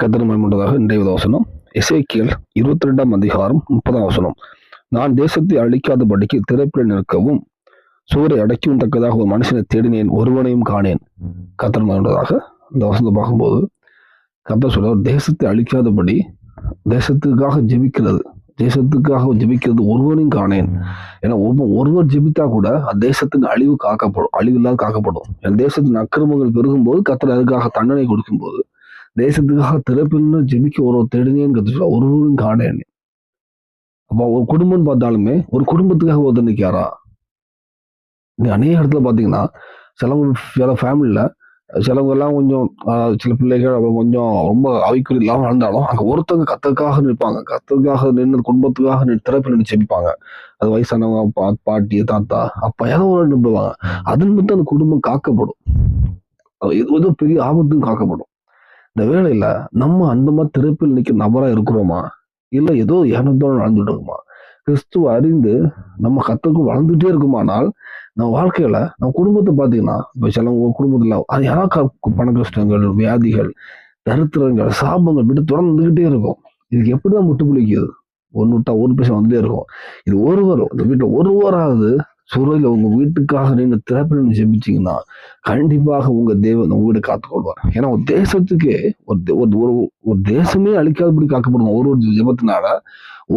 கத்தர் மயமுண்டதாக இன்றைய வசனம் இசைக்கியல் இருபத்தி ரெண்டாம் அதிகாரம் முப்பதாம் வசனம். நான் தேசத்தை அழிக்காதபடிக்கு திறப்பில் நிற்கவும் சுவரை அடைக்கவும் தக்கதாக ஒரு மனுஷனை தேடினேன் ஒருவனையும் காணேன். கத்தர் மயமுண்டதாக இந்த வசனத்தை பார்க்கும்போது கத்தர் சொல்ற தேசத்தை அழிக்காதபடி தேசத்துக்காக ஜெபிக்கிறது தேசத்துக்காக ஜெபிக்கிறது ஒருவனையும் காணேன். ஏன்னா ஒவ்வொரு ஒருவர் ஜெபித்தா கூட அந்த தேசத்துக்கு அழிவு காக்கப்படும் அழிவு இல்லாத காக்கப்படும். என் தேசத்தின் அக்கிரமங்கள் பெருகும்போது கத்தர் அதுக்காக தண்டனை கொடுக்கும்போது தேசத்துக்காக திறப்பின்னு ஜெபிக்க ஒரு தேடினேன்னு சொல்ல ஒருவரும் காணேன் அப்போ ஒரு குடும்பம் பார்த்தாலுமே ஒரு குடும்பத்துக்காக ஒருத்தர் நிற்காரா நீ அநேக இடத்துல பார்த்தீங்கன்னா சிலவங்க சில ஃபேமிலியில் சிலவங்க எல்லாம் கொஞ்சம் சில பிள்ளைகள் அவங்க கொஞ்சம் ரொம்ப அவைக்குறி இல்லாமல் வாழ்ந்தாலும் அங்கே ஒருத்தவங்க கத்தக்காக நிற்பாங்க கத்தக்காக நின்று குடும்பத்துக்காக நின்று திறப்பில் நின்று ஜெபிப்பாங்க அது வயசானவங்க பா பாட்டி தாத்தா அப்பா ஏதோ ஒரு நம்புவாங்க அதன் மட்டும் அந்த குடும்பம் காக்கப்படும் அது ஏதோ ஏதோ பெரிய ஆபத்தும் காக்கப்படும் இந்த வேலையில நம்ம அந்த மாதிரி திறப்பில் நிற்க நபராக இருக்கிறோமா? இல்லை ஏதோ ஏனத்தோட நடந்துட்டு இருக்குமா கிறிஸ்துவ அறிந்து நம்ம கத்துக்கும் வளர்ந்துட்டே இருக்குமானால் நம்ம வாழ்க்கையில நம்ம குடும்பத்தை பார்த்தீங்கன்னா இப்போ சில குடும்பத்தில் குடும்பத்துல அது யாராக்கா பண கஷ்டங்கள் வியாதிகள் தரித்திரங்கள் சாபங்கள் விட்டு தொடர்ந்துகிட்டே இருக்கும். இதுக்கு எப்படிதான் முட்டுப்பிடிக்குது ஒன்று விட்டா ஒரு பிரச்சனை வந்துட்டே இருக்கும். இது ஒருவர் இந்த வீட்டில் ஒருவராவது சூழலில் உங்க வீட்டுக்காக நின்று திறப்பில் ஜெபிச்சிங்கன்னா ஜெபிச்சீங்கன்னா கண்டிப்பாக உங்க தேவன் உங்க வீடு காத்துக்கொள்வார். ஏன்னா ஒரு தேசத்துக்கே ஒரு ஒரு ஒரு தேசமே அழிக்காதபடி காக்கப்படும். ஒரு ஒரு ஜெபத்தினால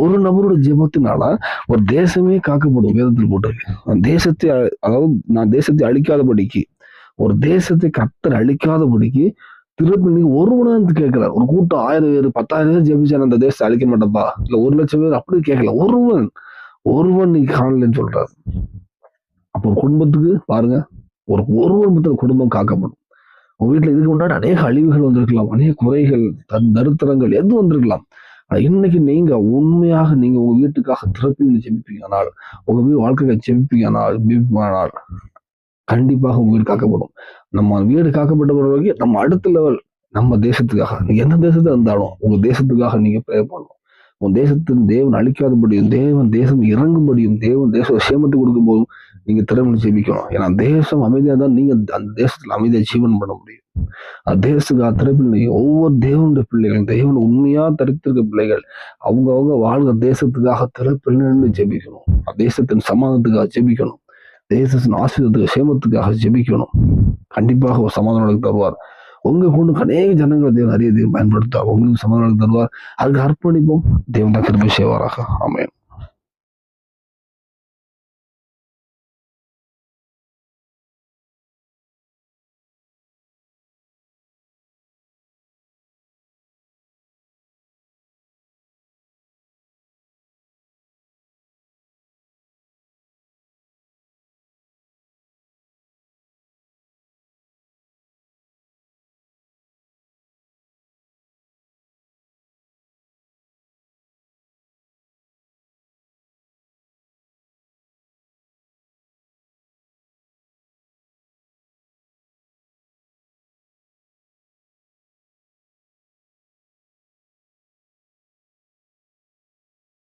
ஒரு நபரோட ஜெபத்தினால ஒரு தேசமே காக்கப்படும் வேதத்தில் போட்டிருக்கு. தேசத்தை அதாவது நான் தேசத்தை அழிக்காதபடிக்கு ஒரு தேசத்தை கத்தர் அழிக்காதபடிக்கு திருப்பி நீங்க ஒருவனாந்து கேட்கிறார். ஒரு கூட்டம் ஆயிரம் பேர் பத்தாயிரம் பேர் ஜெபிச்சா அந்த தேசத்தை அழிக்க மாட்டேப்பா இல்ல ஒரு லட்சம் பேர் அப்படி கேட்கல. ஒருவன் ஒருவன் நீ காணலன்னு சொல்றாரு. அப்போ ஒரு குடும்பத்துக்கு பாருங்க ஒரு ஒரு மட்டும் குடும்பம் காக்கப்படும். உங்க வீட்டுல இதுக்கு முன்னாடி அநேக அழிவுகள் வந்திருக்கலாம் அநேக குறைகள் தன் தருத்திரங்கள் எது வந்திருக்கலாம். இன்னைக்கு நீங்க உண்மையாக நீங்க உங்க வீட்டுக்காக திறப்பில் ஜெபிப்பீங்கனால் உங்க வீடு வாழ்க்கையை ஜெபிப்பீங்கனால் ஜெபிப்பானால் கண்டிப்பாக உங்க வீடு காக்கப்படும். நம்ம வீடு காக்கப்பட்ட பிறகு நம்ம அடுத்த லெவல் நம்ம தேசத்துக்காக நீங்க எந்த தேசத்துல இருந்தாலும் உங்க தேசத்துக்காக நீங்க ப்ரே பண்ணணும். உங்க தேசத்தின் தேவன் அழிக்காதபடியும் தேவன் தேசம் இறங்கும்படியும் தேவன் தேச சேமத்தை கொடுக்கும் போதும் நீங்க திறமை ஜெபிக்கணும் ஏன்னா தேசம் அமைதியாக தான் நீங்க அந்த தேசத்துல அமைதியாக ஜீவன் பண்ண முடியும். அந்த தேசத்துக்கு அத்தனை நீங்க ஒவ்வொரு தேவனுடைய பிள்ளைகள் தேவன் உண்மையா தரித்திருக்க பிள்ளைகள் அவங்க அவங்க வாழ்கிற தேசத்துக்காக திறப்பில் ஜெபிக்கணும். தேசத்தின் சமாதானத்துக்காக ஜெபிக்கணும். தேசத்தின் ஆசிரியத்துக்கு சேமத்துக்காக ஜெபிக்கணும். கண்டிப்பாக ஒரு சமாதானம் தருவார். உங்க கொண்டு அநேக ஜனங்களை தேவன் அறிய தேவன் பயன்படுத்துவார். உங்களுக்கு சமாதானம் தருவார். அதுக்கு அர்ப்பணிப்போம். தேவன் தான் கிருபை செய்வாராக. அமையும்